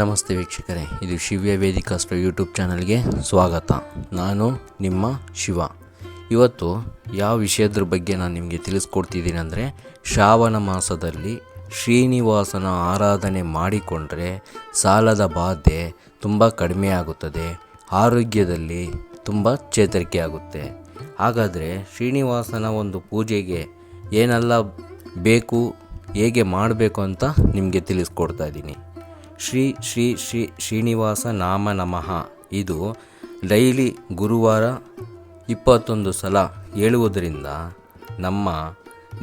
ನಮಸ್ತೆ ವೀಕ್ಷಕರೇ, ಇದು ಶಿವ್ಯ ವೇದಿಕಾಸ್ಟ್ರೋ ಯೂಟ್ಯೂಬ್ ಚಾನಲ್ಗೆ ಸ್ವಾಗತ. ನಾನು ನಿಮ್ಮ ಶಿವ. ಇವತ್ತು ಯಾವ ವಿಷಯದ್ರ ಬಗ್ಗೆ ನಾನು ನಿಮಗೆ ತಿಳಿಸ್ಕೊಡ್ತಿದ್ದೀನಿ ಅಂದರೆ, ಶ್ರಾವಣ ಮಾಸದಲ್ಲಿ ಶ್ರೀನಿವಾಸನ ಆರಾಧನೆ ಮಾಡಿಕೊಂಡರೆ ಸಾಲದ ಬಾಧೆ ತುಂಬ ಕಡಿಮೆ ಆಗುತ್ತದೆ, ಆರೋಗ್ಯದಲ್ಲಿ ತುಂಬ ಚೇತರಿಕೆ ಆಗುತ್ತೆ. ಹಾಗಾದರೆ ಶ್ರೀನಿವಾಸನ ಒಂದು ಪೂಜೆಗೆ ಏನೆಲ್ಲ ಬೇಕು, ಹೇಗೆ ಮಾಡಬೇಕು ಅಂತ ನಿಮಗೆ ತಿಳಿಸ್ಕೊಡ್ತಾ ಇದ್ದೀನಿ. ಶ್ರೀ ಶ್ರೀ ಶ್ರೀ ಶ್ರೀನಿವಾಸ ನಾಮ ನಮಃ. ಇದು ಡೈಲಿ ಗುರುವಾರ ಇಪ್ಪತ್ತೊಂದು ಸಲ ಹೇಳುವುದರಿಂದ ನಮ್ಮ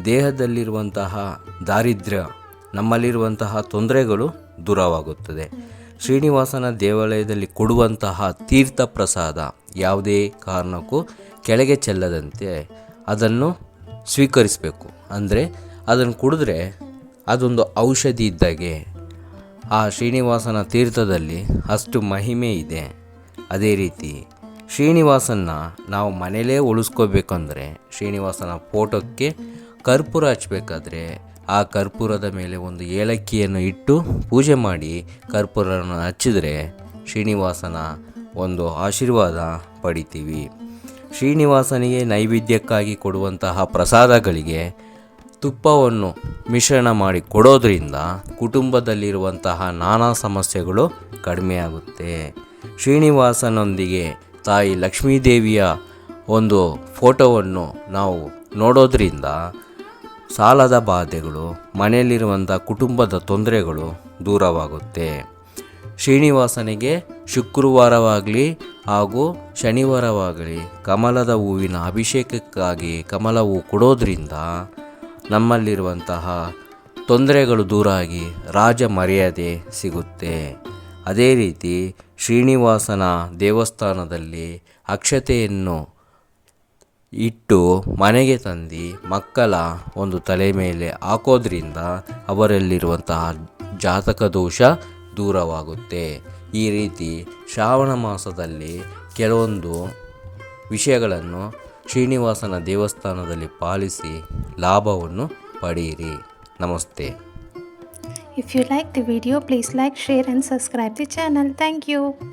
ದೇಹದಲ್ಲಿರುವಂತಹ ದಾರಿದ್ರ್ಯ, ನಮ್ಮಲ್ಲಿರುವಂತಹ ತೊಂದರೆಗಳು ದೂರವಾಗುತ್ತದೆ. ಶ್ರೀನಿವಾಸನ ದೇವಾಲಯದಲ್ಲಿ ಕೊಡುವಂತಹ ತೀರ್ಥ ಪ್ರಸಾದ ಯಾವುದೇ ಕಾರಣಕ್ಕೂ ಕೆಳಗೆ ಚೆಲ್ಲದಂತೆ ಅದನ್ನು ಸ್ವೀಕರಿಸಬೇಕು. ಅಂದರೆ ಅದನ್ನು ಕುಡಿದ್ರೆ ಅದೊಂದು ಔಷಧಿ ಇದ್ದಾಗೆ ಆ ಶ್ರೀನಿವಾಸನ ತೀರ್ಥದಲ್ಲಿ ಅಷ್ಟು ಮಹಿಮೆ ಇದೆ. ಅದೇ ರೀತಿ ಶ್ರೀನಿವಾಸನ್ನ ನಾವು ಮನೇಲೇ ಉಳಿಸ್ಕೋಬೇಕಂದ್ರೆ ಶ್ರೀನಿವಾಸನ ಫೋಟೋಕ್ಕೆ ಕರ್ಪೂರ ಹಚ್ಚಬೇಕಾದ್ರೆ ಆ ಕರ್ಪೂರದ ಮೇಲೆ ಒಂದು ಏಲಕ್ಕಿಯನ್ನು ಇಟ್ಟು ಪೂಜೆ ಮಾಡಿ ಕರ್ಪೂರವನ್ನು ಹಚ್ಚಿದರೆ ಶ್ರೀನಿವಾಸನ ಒಂದು ಆಶೀರ್ವಾದ ಪಡಿತೀವಿ. ಶ್ರೀನಿವಾಸನಿಗೆ ನೈವೇದ್ಯಕ್ಕಾಗಿ ಕೊಡುವಂತಹ ಪ್ರಸಾದಗಳಿಗೆ ತುಪ್ಪವನ್ನು ಮಿಶ್ರಣ ಮಾಡಿ ಕೊಡೋದ್ರಿಂದ ಕುಟುಂಬದಲ್ಲಿರುವಂತಹ ನಾನಾ ಸಮಸ್ಯೆಗಳು ಕಡಿಮೆಯಾಗುತ್ತೆ. ಶ್ರೀನಿವಾಸನೊಂದಿಗೆ ತಾಯಿ ಲಕ್ಷ್ಮೀದೇವಿಯ ಒಂದು ಫೋಟೋವನ್ನು ನಾವು ನೋಡೋದ್ರಿಂದ ಸಾಲದ ಬಾಧೆಗಳು ಮನೆಯಲ್ಲಿರುವಂಥ ಕುಟುಂಬದ ತೊಂದರೆಗಳು ದೂರವಾಗುತ್ತೆ. ಶ್ರೀನಿವಾಸನಿಗೆ ಶುಕ್ರವಾರವಾಗಲಿ ಹಾಗೂ ಶನಿವಾರವಾಗಲಿ ಕಮಲದ ಹೂವಿನ ಅಭಿಷೇಕಕ್ಕಾಗಿ ಕಮಲ ಹೂ ಕೊಡೋದ್ರಿಂದ ನಮ್ಮಲ್ಲಿರುವಂತಹ ತೊಂದರೆಗಳು ದೂರಾಗಿ ರಾಜ ಮರ್ಯಾದೆ ಸಿಗುತ್ತೆ. ಅದೇ ರೀತಿ ಶ್ರೀನಿವಾಸನ ದೇವಸ್ಥಾನದಲ್ಲಿ ಅಕ್ಷತೆಯನ್ನು ಇಟ್ಟು ಮನೆಗೆ ತಂದು ಮಕ್ಕಳ ಒಂದು ತಲೆ ಮೇಲೆ ಹಾಕೋದ್ರಿಂದ ಅವರಲ್ಲಿರುವಂತಹ ಜಾತಕ ದೋಷ ದೂರವಾಗುತ್ತೆ. ಈ ರೀತಿ ಶ್ರಾವಣ ಮಾಸದಲ್ಲಿ ಕೆಲವೊಂದು ವಿಷಯಗಳನ್ನು ಶ್ರೀನಿವಾಸನ ದೇವಸ್ಥಾನದಲ್ಲಿ ಪಾಲಿಸಿ ಲಾಭವನ್ನು ಪಡೆಯಿರಿ ನಮಸ್ತೆ If you like the video, please like, share and subscribe the channel. Thank you.